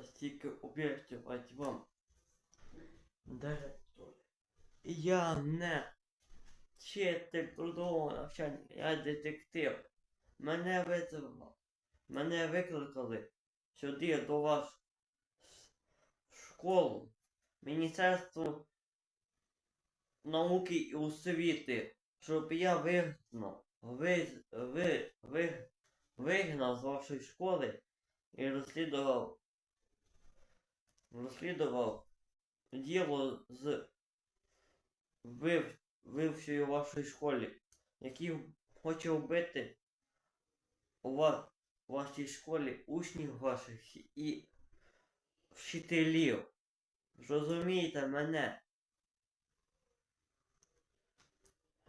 та стільки об'єктувати вам. Директор. Я не вчитель трудового навчання, я детектив. Мене визвали. Мене викликали сюди до вас в школу. Міністерство науки і освіти, щоб я вигнав, ви, ви, ви, вигнав з вашої школи і розслідував, розслідував діло з вив, вивчою вашої школі, який хоче вбити у вас, вашій школі учнів ваших і вчителів. Зрозумієте мене?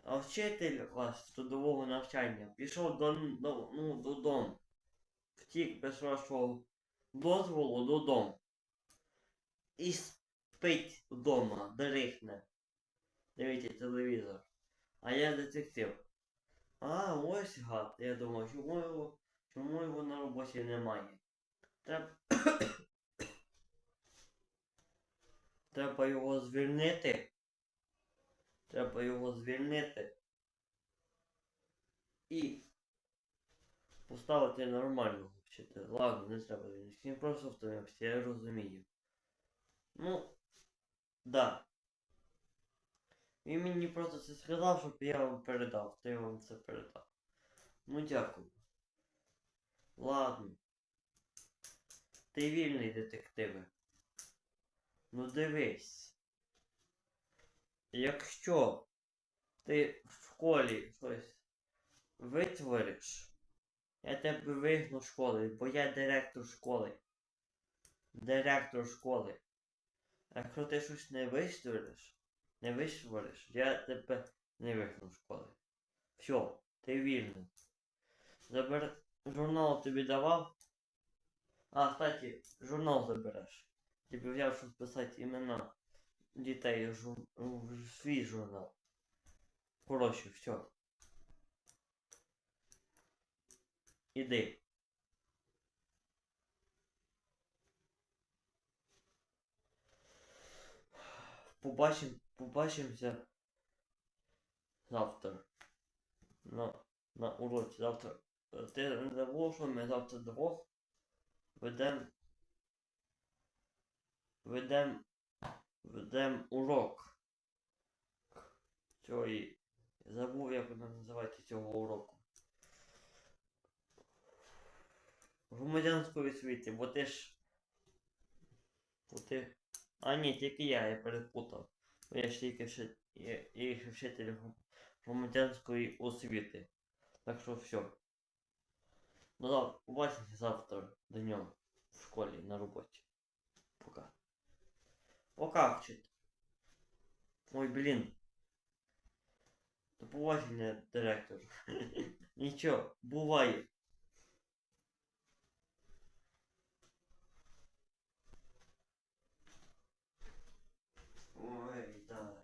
А вчитель ваш з трудового навчання пішов до, до, ну, додому. Втік без вашого дозволу додому. І спить вдома, дрихне. Дивіться телевізор. А я детектив. А, ось гад. Я думаю, чому його, чому його на роботі немає? Треба. Треба його звільнити. Треба його звільнити. І поставити нормального вчителя. Ладно, не треба звільнити. Він просто втомився, я розумію. Ну, да. Він мені просто це сказав, щоб я вам передав, я вам це передав. Ну дякую. Ладно. Ти вільний детективи. Ну дивись. Якщо ти в школі щось витвориш, я тебе вигну з школи, бо я директор школи. Директор школи. Якщо ти щось не витвориш, не витвориш, я тебе не вигну з школи. Все, ти вільний. Забер... Журнал тобі давав. А, кстати, журнал забереш. Тобі взяв, щоб писати імена дітей в в свій журнал. Коротше, все. Іди. Побачим, побачимося завтра. На, на уроці завтра. Е, Ти не забув, що ми завтра двох ведем ведем ведем урок. Цієї. Забув, як вона називається цього уроку. Громадянської освіти, бо ти ж. Бо ти. А ні, тільки я, я перепутав. Я ж тільки ще, я, я вчитель громадянської освіти. Так що все. Ну да, побачимося завтра днем в школі на роботі. Пока. Пока, вчитель. Ой, блін. До побачення, директор. Нічого, буває. Ой, да.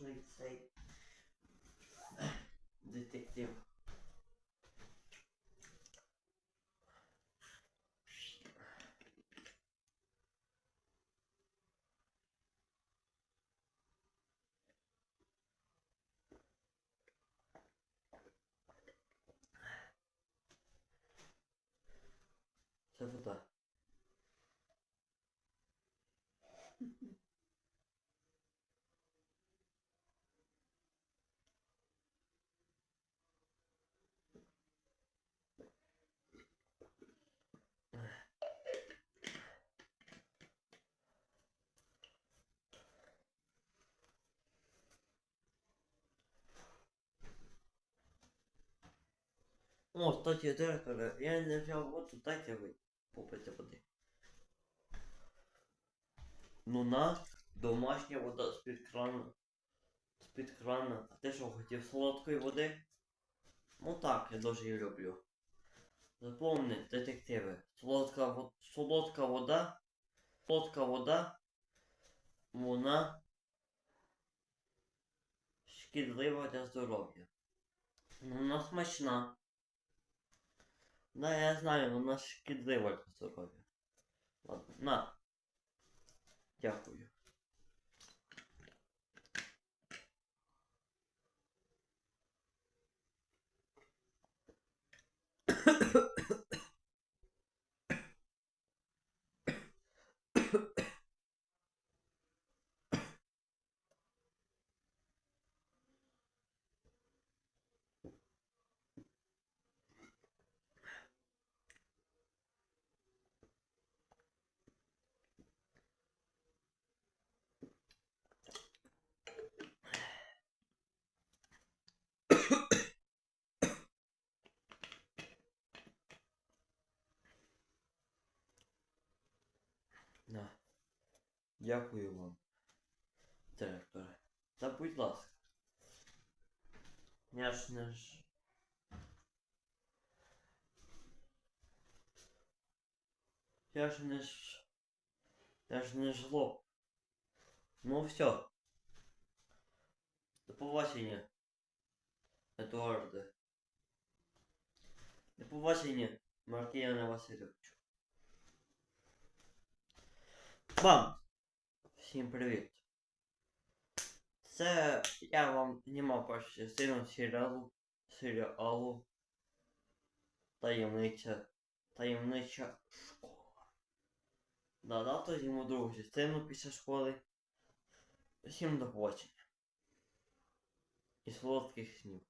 Який і цей детектив. Це вода. О, кстати, директора, я не взяв воду, дайте ви попити води. Ну на, домашня вода з-під крану. З-під крана. А ти що, хотів солодкої води? Ну так, я дуже її люблю. Запомни, детективи, солодка, во- солодка вода, солодка вода, вона шкідлива для здоров'я. Вона смачна. Да, я знаю, вона шкідлива для здоров'я. Ладно, на. Дякую. На. Дякую вам, директоре. Та будь ласка. Я ж не ж. Я ж не ж. Я ж не жлоб. Ну все. До побачення. Едуарде. До побачення, Маркіяне Васильовичу. Вам! Всім привіт! Це я вам знімав першу частину серіалу, серіалу Таємниця, таємнича школа. Да, завтра зніму другу частину після школи. Всім до побачення. І солодких снів.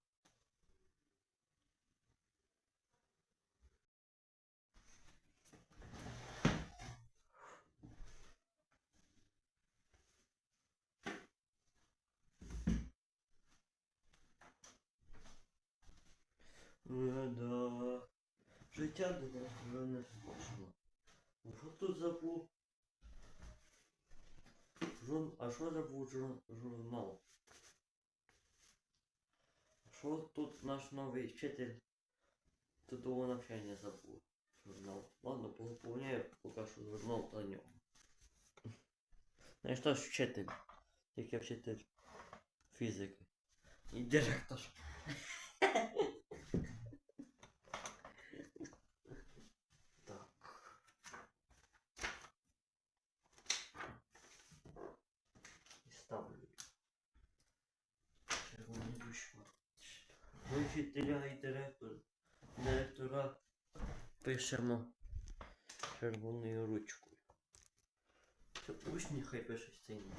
Е, Да. До нас вже не скучно. Що тут забув? Журн... А що забув жур... журнал? Що тут наш новий вчитель трудового навчання забув? Журнал. Ладно, поповняю поки що журнал на ньому. Ну і що ж вчитель? Тільки вчитель фізики. І директор. Так. І ставлю. Червоний душма. Ми вчителя і директора. Директора пишемо червоною ручкою. Це учні хай пише синьою.